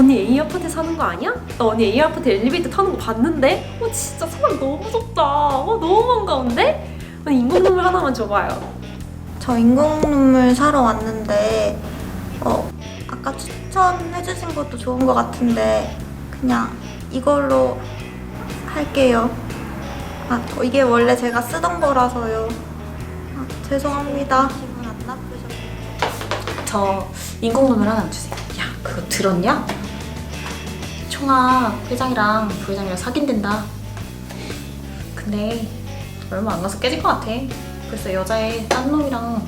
언니 A 아파트 사는 거 아니야? 나 언니 A 아파트 엘리베이터 타는 거 봤는데? 어 진짜 사람 너무 좋다. 어 너무 반가운데? 언니 인공 눈물 하나만 줘봐요. 저 인공 눈물 사러 왔는데 어 아까 추천해주신 것도 좋은 것 같은데 그냥 이걸로 할게요. 아 저 이게 원래 제가 쓰던 거라서요. 아, 죄송합니다. 기분 안 나쁘셨어요? 저 인공눈물 하나 주세요. 야, 그거 들었냐? 총아 회장이랑 부회장이랑 사귄댄다. 근데 얼마 안 가서 깨질 것 같아. 벌써 여자애 딴 놈이랑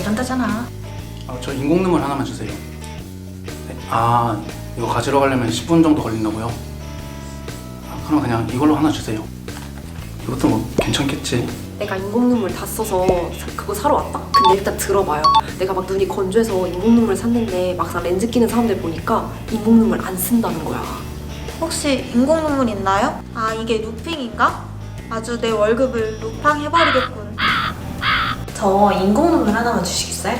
이런다잖아. 아, 저 인공 눈물 하나만 주세요. 네. 아, 이거 가지러 가려면 10분 정도 걸린다고요? 아, 그럼 그냥 이걸로 하나 주세요. 이것도 뭐 괜찮겠지? 내가 인공 눈물 다 써서 사- 그거 사러 왔다? 근데 일단 들어봐요. 내가 막 눈이 건조해서 인공 눈물 샀는데 막상 렌즈 끼는 사람들 보니까 인공 눈물 안 쓴다는 거야. 혹시 인공 눈물 있나요? 아 이게 루핑인가? 아주 내 월급을 루팡 해버리겠군. 저 인공 눈물 하나만 주시겠어요?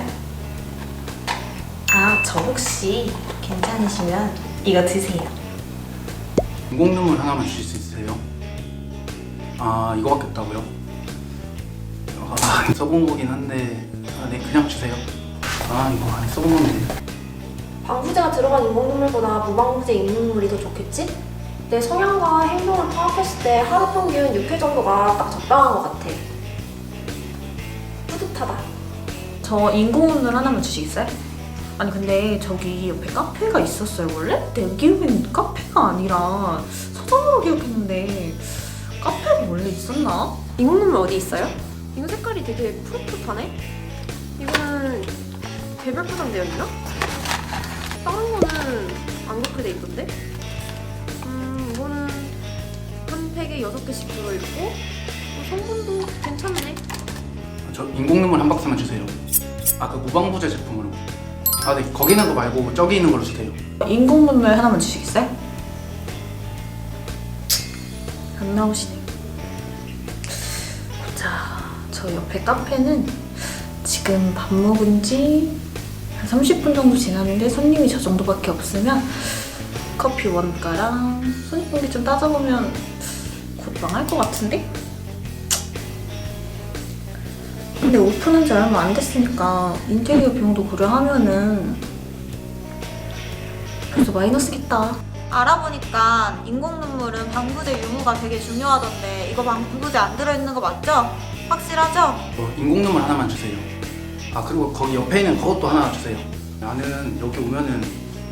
아, 저 혹시 괜찮으시면 이거 드세요. 인공 눈물 하나만 주실 수 있으세요? 아, 이거밖에 없다고요? 아, 써본 거긴 한데, 아, 네, 그냥 주세요. 아, 이거 안 써본 건데. 방부제가 들어간 인공 눈물보다 무방부제 인공 눈물이 더 좋겠지? 내 성향과 행동을 파악했을 때 하루 평균 6회 정도가 딱 적당한 것 같아. 뿌듯하다. 저 인공눈물 하나만 주시겠어요? 아니 근데 저기 옆에 카페가 있었어요 원래? 내 기억엔 카페가 아니라 서점으로 기억했는데 있었나? 인공 눈물 어디 있어요? 이거 색깔이 되게 푸릇푸릇하네? 이거는 개별 포장되어 있나? 다른 거는 안 그렇게 돼 있던데? 음, 이거는 한 팩에 6개씩 들어있고 어, 성분도 괜찮네. 저 인공 눈물 한 박스만 주세요. 아, 그 무방부제 제품으로. 아, 네, 거기 있는 거 말고 저기 있는 걸로 주세요. 인공 눈물 하나만 주시겠어요? 안 나오시네 저 옆에 카페는 지금 밥 먹은 지 한 30분 정도 지났는데 손님이 저 정도밖에 없으면 커피 원가랑 손익분기 좀 따져보면 곧 망할 것 같은데? 근데 오픈한 지 얼마 안 됐으니까 인테리어 비용도 고려하면은 그래도 마이너스겠다. 알아보니까 인공 눈물은 방부제 유무가 되게 중요하던데 이거 방부제 안 들어있는 거 맞죠? 확실하죠? 어, 인공 눈물 하나만 주세요. 아 그리고 거기 옆에 있는 그것도 하나 주세요. 나는 여기 오면은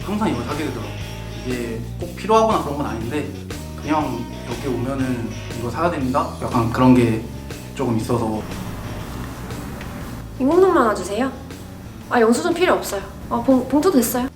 항상 이걸 사게 되더라고. 이게 꼭 필요하거나 그런 건 아닌데 그냥 여기 오면은 이거 사야 됩니다. 약간 그런 게 조금 있어서 인공 눈물 하나 주세요. 아, 영수증 필요 없어요. 아, 봉, 봉투 됐어요.